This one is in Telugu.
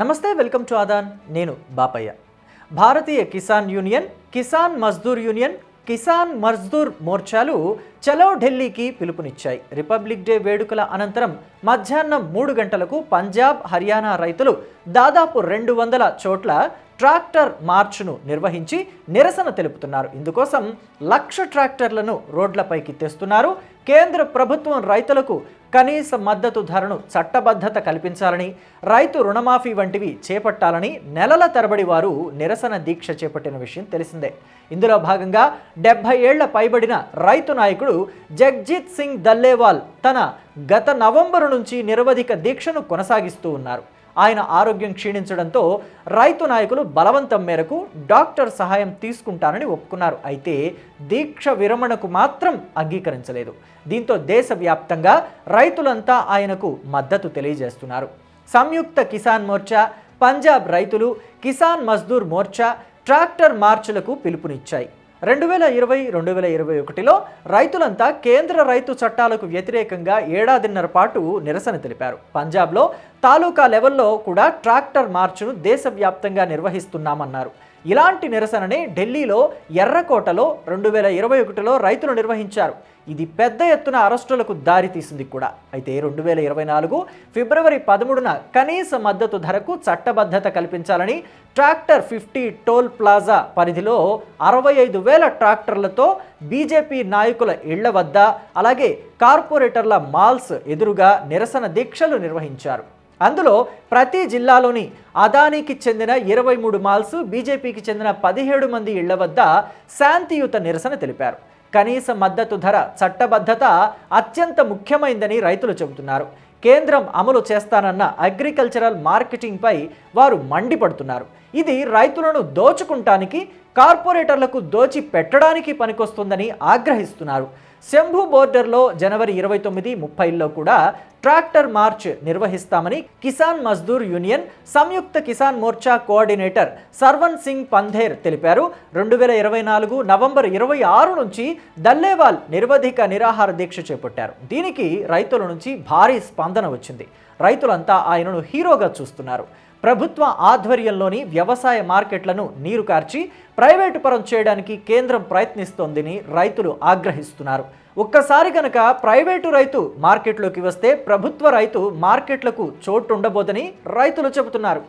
నమస్తే వెల్కమ్ టు ఆదాన్. నేను బాపయ్య. భారతీయ కిసాన్ యూనియన్ కిసాన్ మజ్దూర్ యూనియన్ కిసాన్ మజ్దూర్ మోర్చాలు చలో ఢిల్లీకి పిలుపునిచ్చాయి. రిపబ్లిక్ డే వేడుకల అనంతరం మధ్యాహ్నం మూడు గంటలకు పంజాబ్ హర్యానా రైతులు దాదాపు రెండు వందల చోట్ల ట్రాక్టర్ మార్చ్ను నిర్వహించి నిరసన తెలుపుతున్నారు. ఇందుకోసం లక్ష ట్రాక్టర్లను రోడ్లపైకి తెస్తున్నారు. కేంద్ర ప్రభుత్వం రైతులకు కనీస మద్దతు ధరను చట్టబద్ధత కల్పించాలని రైతు రుణమాఫీ వంటివి చేపట్టాలని నెలల తరబడి వారు నిరసన దీక్ష చేపట్టిన విషయం తెలిసిందే. ఇందులో భాగంగా డెబ్బై ఏళ్ళ పైబడిన రైతు నాయకుడు జగ్జీత్ సింగ్ దల్లేవాల్ తన గత నవంబరు నుంచి నిరవధిక దీక్షను కొనసాగిస్తూ ఉన్నారు. ఆయన ఆరోగ్యం క్షీణించడంతో రైతు నాయకులు బలవంతం మేరకు డాక్టర్ సహాయం తీసుకుంటానని ఒప్పుకున్నారు. అయితే దీక్ష విరమణకు మాత్రం అంగీకరించలేదు. దీంతో దేశవ్యాప్తంగా రైతులంతా ఆయనకు మద్దతు తెలియజేస్తున్నారు. సంయుక్త కిసాన్ మోర్చా పంజాబ్ రైతులు కిసాన్ మజ్దూర్ మోర్చా ట్రాక్టర్ మార్చులకు పిలుపునిచ్చాయి. రెండు వేల ఇరవై రెండు వేల ఇరవై ఒకటిలో రైతులంతా కేంద్ర రైతు చట్టాలకు వ్యతిరేకంగా ఏడాదిన్నర పాటు నిరసన తెలిపారు. పంజాబ్లో తాలూకా లెవెల్లో కూడా ట్రాక్టర్ మార్చును దేశవ్యాప్తంగా నిర్వహిస్తున్నామన్నారు. ఇలాంటి నిరసననే ఢిల్లీలో ఎర్రకోటలో రెండు వేల ఇరవై ఒకటిలో రైతులు నిర్వహించారు. ఇది పెద్ద ఎత్తున అరెస్టులకు దారితీసింది కూడా. అయితే రెండు వేల ఇరవై నాలుగు ఫిబ్రవరి పదమూడున కనీస మద్దతు ధరకు చట్టబద్ధత కల్పించాలని ట్రాక్టర్ ఫిఫ్టీ టోల్ ప్లాజా పరిధిలో అరవై ఐదు వేల ట్రాక్టర్లతో బీజేపీ నాయకుల ఇళ్ళ వద్ద అలాగే కార్పొరేటర్ల మాల్స్ ఎదురుగా నిరసన దీక్షలు నిర్వహించారు. అందులో ప్రతి జిల్లాలోని అదానీకి చెందిన ఇరవై మూడు మాల్స్ బీజేపీకి చెందిన పదిహేడు మంది ఇళ్ళ వద్ద శాంతియుత నిరసన తెలిపారు. కనీస మద్దతు ధర చట్టబద్ధత అత్యంత ముఖ్యమైందని రైతులు చెబుతున్నారు. కేంద్రం అమలు చేస్తానన్న అగ్రికల్చరల్ మార్కెటింగ్పై వారు మండిపడుతున్నారు. ఇది రైతులను దోచుకుంటానికి కార్పొరేటర్లకు దోచి పెట్టడానికి పనికొస్తుందని ఆగ్రహిస్తున్నారు. శంభు బోర్డర్లో జనవరి ఇరవై తొమ్మిది ముప్పైలో కూడా ట్రాక్టర్ మార్చ్ నిర్వహిస్తామని కిసాన్ మజ్దూర్ యూనియన్ సంయుక్త కిసాన్ మోర్చా కోఆర్డినేటర్ సర్వన్ సింగ్ పంధేర్ తెలిపారు. రెండు వేల ఇరవై నాలుగు నవంబర్ ఇరవై ఆరు నుంచి దల్లేవాల్ నిరవధిక నిరాహార దీక్ష చేపట్టారు. దీనికి రైతుల నుంచి భారీ స్పందన వచ్చింది. రైతులంతా ఆయనను హీరోగా చూస్తున్నారు. ప్రభుత్వ ఆధ్వర్యంలోని వ్యవసాయ మార్కెట్లను నీరు కార్చి ప్రైవేటు పరం చేయడానికి కేంద్రం ప్రయత్నిస్తోందని రైతులు ఆగ్రహిస్తున్నారు. ఒక్కసారి కనుక ప్రైవేటు రైతు మార్కెట్లోకి వస్తే ప్రభుత్వ రైతు మార్కెట్లకు చోటు ఉండబోదని రైతులు చెబుతున్నారు.